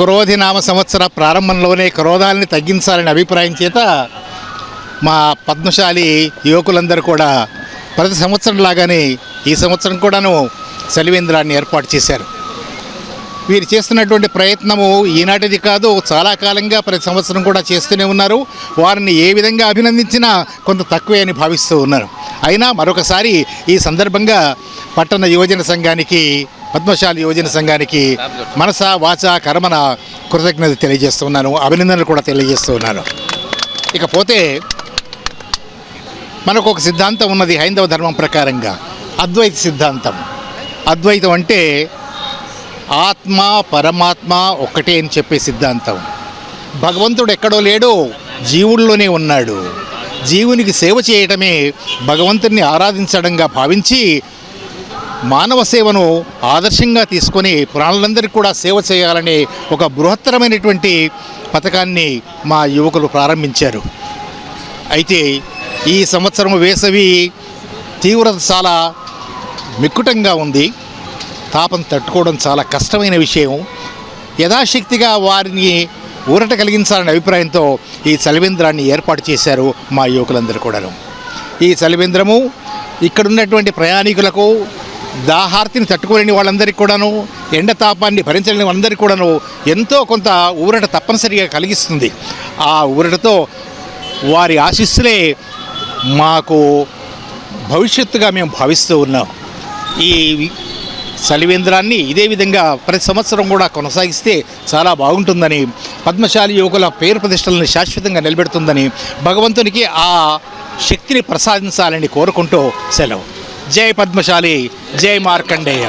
క్రోధి నామ సంవత్సర ప్రారంభంలోనే క్రోధాలని తగ్గించాలనే అభిప్రాయం చేత మా పద్మశాలి యువకులందరూ కూడా ప్రతి సంవత్సరం లాగానే ఈ సంవత్సరం కూడాను సెలవేంద్రాన్ని ఏర్పాటు చేశారు. వీరు చేస్తున్నటువంటి ప్రయత్నము ఈనాటిది కాదు చాలా కాలంగా ప్రతి సంవత్సరం కూడా చేస్తూనే ఉన్నారు. వారిని ఏ విధంగా అభినందించినా కొంత తక్కువే అని భావిస్తూ ఉన్నారు. అయినా మరొకసారి ఈ సందర్భంగా పట్టణ యువజన సంఘానికి పద్మశాలి యువజన సంఘానికి మనస వాచ కర్మన కృతజ్ఞత తెలియజేస్తున్నాను. అభినందనలు కూడా తెలియజేస్తూ ఉన్నాను ఇకపోతే మనకు ఒక సిద్ధాంతం ఉన్నది హైందవ ధర్మం ప్రకారంగా. అద్వైత సిద్ధాంతం. అద్వైతం అంటే ఆత్మ పరమాత్మ ఒక్కటే అని చెప్పే సిద్ధాంతం. భగవంతుడు ఎక్కడో లేడో జీవుల్లోనే ఉన్నాడు. జీవునికి సేవ చేయటమే భగవంతుని ఆరాధించడంగా భావించి మానవ సేవను ఆదర్శంగా తీసుకొని ప్రాణులందరికీ కూడా సేవ చేయాలనే ఒక బృహత్తరమైనటువంటి పథకాన్ని మా యువకులు ప్రారంభించారు. అయితే ఈ సంవత్సరం వేసవి తీవ్రత చాలా మిక్కుటంగా ఉంది. తాపం తట్టుకోవడం చాలా కష్టమైన విషయం. యథాశక్తిగా వారిని ఊరట కలిగించాలనే అభిప్రాయంతో ఈ చలివేంద్రాన్ని ఏర్పాటు చేశారు మా యువకులందరూ కూడాను. ఈ చలివేంద్రము ఇక్కడున్నటువంటి ప్రయాణికులకు దాహార్తిని తట్టుకోలేని వాళ్ళందరికీ కూడాను ఎండ తాపాన్ని భరించలేని వాళ్ళందరికీ కూడాను ఎంతో కొంత ఊరట తప్పనిసరిగా కలిగిస్తుంది. ఆ ఊరటతో వారి ఆశీస్సులే మాకు భవిష్యత్తుగా మేము భావిస్తూ ఉన్నాం. ఈ సలివేంద్రాన్ని ఇదే విధంగా ప్రతి సంవత్సరం కూడా కొనసాగిస్తే చాలా బాగుంటుందని పద్మశాలి యువకుల పేరు ప్రతిష్టలను శాశ్వతంగా నిలబెడుతుందని భగవంతునికి ఆ శక్తిని ప్రసాదించాలని కోరుకుంటూ సెలవు. జై పద్మశాలి జై మార్కండేయ.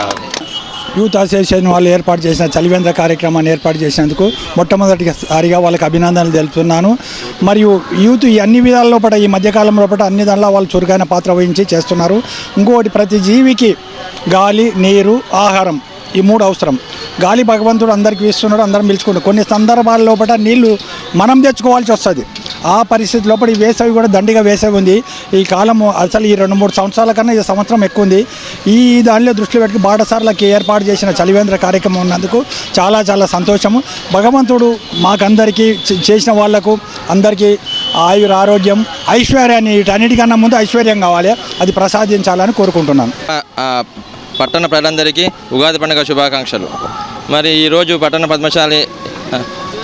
యూత్ అసోసియేషన్ వాళ్ళు ఏర్పాటు చేసిన చలివేంద్ర కార్యక్రమాన్ని ఏర్పాటు చేసినందుకు మొట్టమొదటిసారిగా వాళ్ళకి అభినందనలు తెలుపుతున్నాను. మరియు యూత్ ఈ అన్ని విధాల లోపల ఈ మధ్యకాలం లోపల అన్ని దానిలో వాళ్ళు చురుకైన పాత్ర వహించి చేస్తున్నారు. ఇంకోటి ప్రతి జీవికి గాలి నీరు ఆహారం ఈ మూడు అవసరం. గాలి భగవంతుడు అందరికీ ఇస్తున్నాడు అందరం పిలుచుకుంటాడు కొన్ని సందర్భాల లోపల నీళ్ళు మనం తెచ్చుకోవాల్సి వస్తుంది. ఆ పరిస్థితి లోపల ఈ వేసవి కూడా దండిగా వేసవి ఉంది. ఈ కాలము అసలు ఈ రెండు మూడు సంవత్సరాల కన్నా ఈ సంవత్సరం ఎక్కువ ఉంది. ఈ దానిలో దృష్టిలో పెట్టి బాటసార్లకి ఏర్పాటు చేసిన చలివేంద్ర కార్యక్రమం ఉన్నందుకు చాలా చాలా సంతోషము. భగవంతుడు మాకందరికీ చేసిన వాళ్ళకు అందరికీ ఆయుర ఆరోగ్యం ఐశ్వర్యాన్ని వీటన్నిటికన్నా ముందు ఐశ్వర్యం కావాలి. అది ప్రసాదించాలని కోరుకుంటున్నాను. పట్టణ ప్రజలందరికీ ఉగాది పండుగ శుభాకాంక్షలు. మరి ఈరోజు పట్టణ పద్మశాలి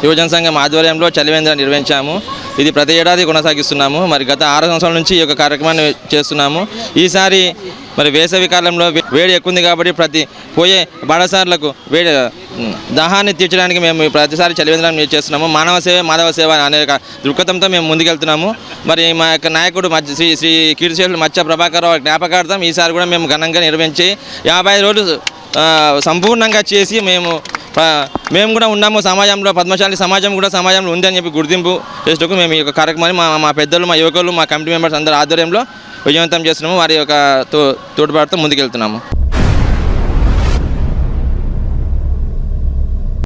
యువజన సంఘం ఆధ్వర్యంలో చలివేంద్ర నిర్వహించాము. ఇది ప్రతి ఏడాది కొనసాగిస్తున్నాము. మరి గత ఆరు సంవత్సరాల నుంచి ఈ యొక్క కార్యక్రమాన్ని చేస్తున్నాము. ఈసారి మరి వేసవి కాలంలో వే- వేడి ఎక్కువ ఉంది కాబట్టి ప్రతి పోయే బాడసార్లకు వేడి దాహాన్ని తీర్చడానికి మేము ప్రతిసారి చలివేదనం చేస్తున్నాము. మానవ సేవ మాధవ సేవ అనే దృక్పథంతో మేము ముందుకెళ్తున్నాము. మరి మా యొక్క నాయకుడు మధ్య శ్రీ శ్రీ కీర్తిశేషులు మత్స్య ప్రభాకర్ జ్ఞాపకార్థం ఈసారి కూడా మేము ఘనంగా నిర్వహించి యాభై రోజులు సంపూర్ణంగా చేసి మేము మేము కూడా ఉన్నాము సమాజంలో పద్మశాలి సమాజం కూడా సమాజంలో ఉంది అని చెప్పి గుర్తింపు చేసేటకు మేము ఈ యొక్క కార్యక్రమాన్ని మా మా పెద్దలు మా యువకులు మా కమిటీ మెంబర్స్ అందరి ఆధ్వర్యంలో విజయవంతం చేస్తున్నాము. వారి యొక్క తో తోడ్పాటుతో ముందుకెళ్తున్నాము.